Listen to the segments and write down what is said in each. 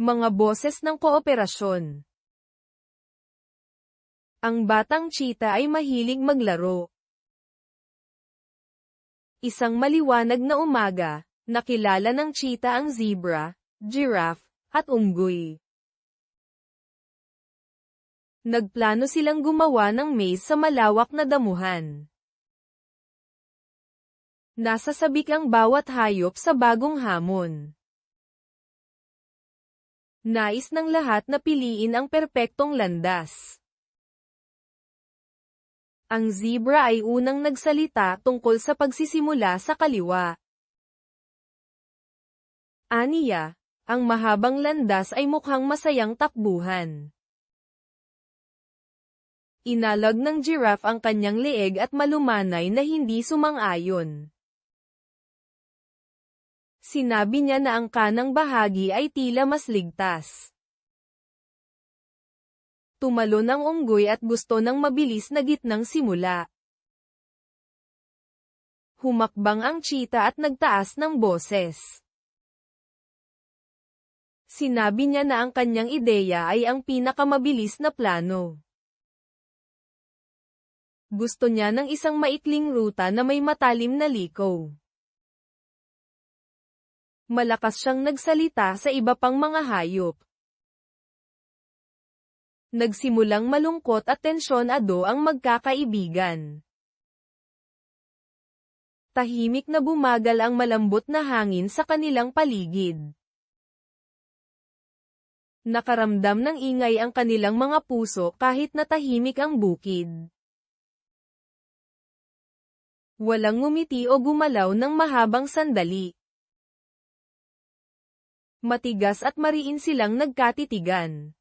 Mga boses ng kooperasyon. Ang batang cheetah ay mahilig maglaro. Isang maliwanag na umaga, nakilala ng cheetah ang zebra, giraffe, at unggoy. Nagplano silang gumawa ng maze sa malawak na damuhan. Nasa ang bawat hayop sa bagong hamon. Nais ng lahat na piliin ang perpektong landas. Ang zebra ay unang nagsalita tungkol sa pagsisimula sa kaliwa. Aniya, ang mahabang landas ay mukhang masayang takbuhan. Inalag ng giraffe ang kanyang leeg at malumanay na hindi sumang-ayon. Sinabi niya na ang kanang bahagi ay tila mas ligtas. Tumalon ang unggoy at gusto ng mabilis na gitnang simula. Humakbang ang cheetah at nagtaas ng boses. Sinabi niya na ang kanyang ideya ay ang pinakamabilis na plano. Gusto niya ng isang maikling ruta na may matalim na liko malakas siyang nagsalita sa iba pang mga hayop. Nagsimulang malungkot at tensyonado ang magkakaibigan. Tahimik na bumagal ang malambot na hangin sa kanilang paligid. Nakaramdam ng ingay ang kanilang mga puso kahit na tahimik ang bukid. Walang ngumiti o gumalaw ng mahabang sandali matigas at mariin silang nagkatitigan.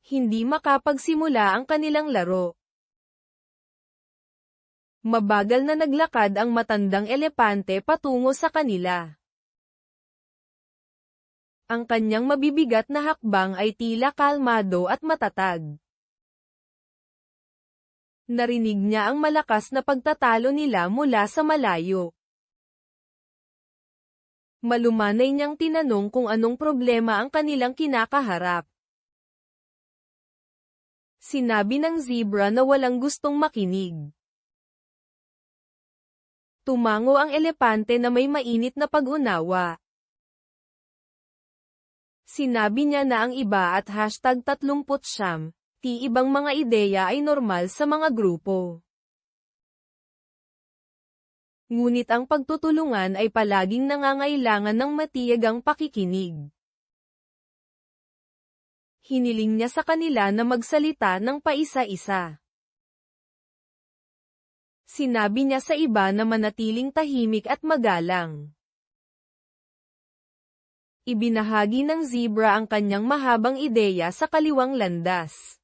Hindi makapagsimula ang kanilang laro. Mabagal na naglakad ang matandang elepante patungo sa kanila. Ang kanyang mabibigat na hakbang ay tila kalmado at matatag. Narinig niya ang malakas na pagtatalo nila mula sa malayo. Malumanay niyang tinanong kung anong problema ang kanilang kinakaharap. Sinabi ng zebra na walang gustong makinig. Tumango ang elepante na may mainit na pag-unawa. Sinabi niya na ang iba at hashtag 30 siyam, ti ibang mga ideya ay normal sa mga grupo. Ngunit ang pagtutulungan ay palaging nangangailangan ng matiyagang pakikinig. Hiniling niya sa kanila na magsalita ng paisa-isa. Sinabi niya sa iba na manatiling tahimik at magalang. Ibinahagi ng zebra ang kanyang mahabang ideya sa kaliwang landas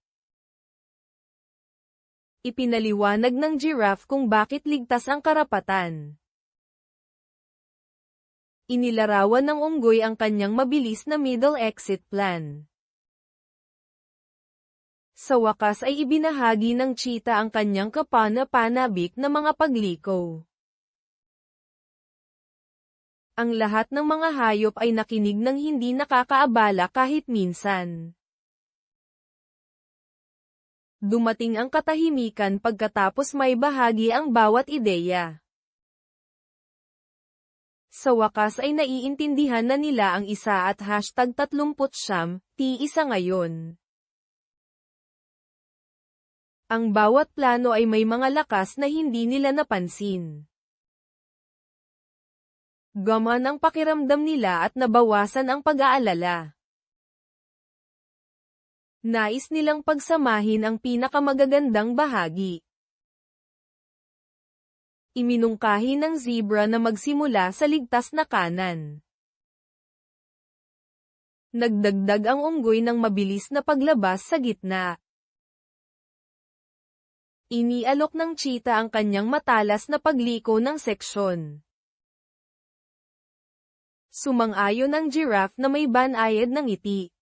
ipinaliwanag ng giraffe kung bakit ligtas ang karapatan. Inilarawan ng unggoy ang kanyang mabilis na middle exit plan. Sa wakas ay ibinahagi ng cheetah ang kanyang kapana-panabik na mga pagliko. Ang lahat ng mga hayop ay nakinig ng hindi nakakaabala kahit minsan. Dumating ang katahimikan pagkatapos may bahagi ang bawat ideya. Sa wakas ay naiintindihan na nila ang isa at hashtag 30 siyam, ti isa ngayon. Ang bawat plano ay may mga lakas na hindi nila napansin. Gaman ang pakiramdam nila at nabawasan ang pag-aalala. Nais nilang pagsamahin ang pinakamagagandang bahagi. Iminungkahi ng zebra na magsimula sa ligtas na kanan. Nagdagdag ang unggoy ng mabilis na paglabas sa gitna. Inialok ng cheetah ang kanyang matalas na pagliko ng seksyon. Sumang-ayon ang giraffe na may banayad ng ngiti.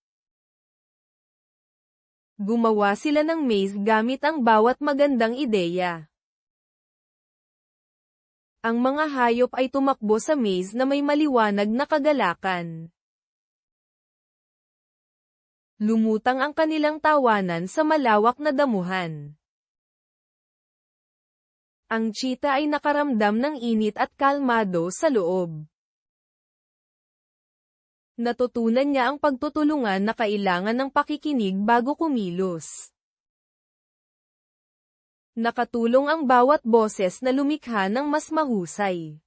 Gumawa sila ng maze gamit ang bawat magandang ideya. Ang mga hayop ay tumakbo sa maze na may maliwanag na kagalakan. Lumutang ang kanilang tawanan sa malawak na damuhan. Ang cheetah ay nakaramdam ng init at kalmado sa loob. Natutunan niya ang pagtutulungan na kailangan ng pakikinig bago kumilos. Nakatulong ang bawat boses na lumikha ng mas mahusay.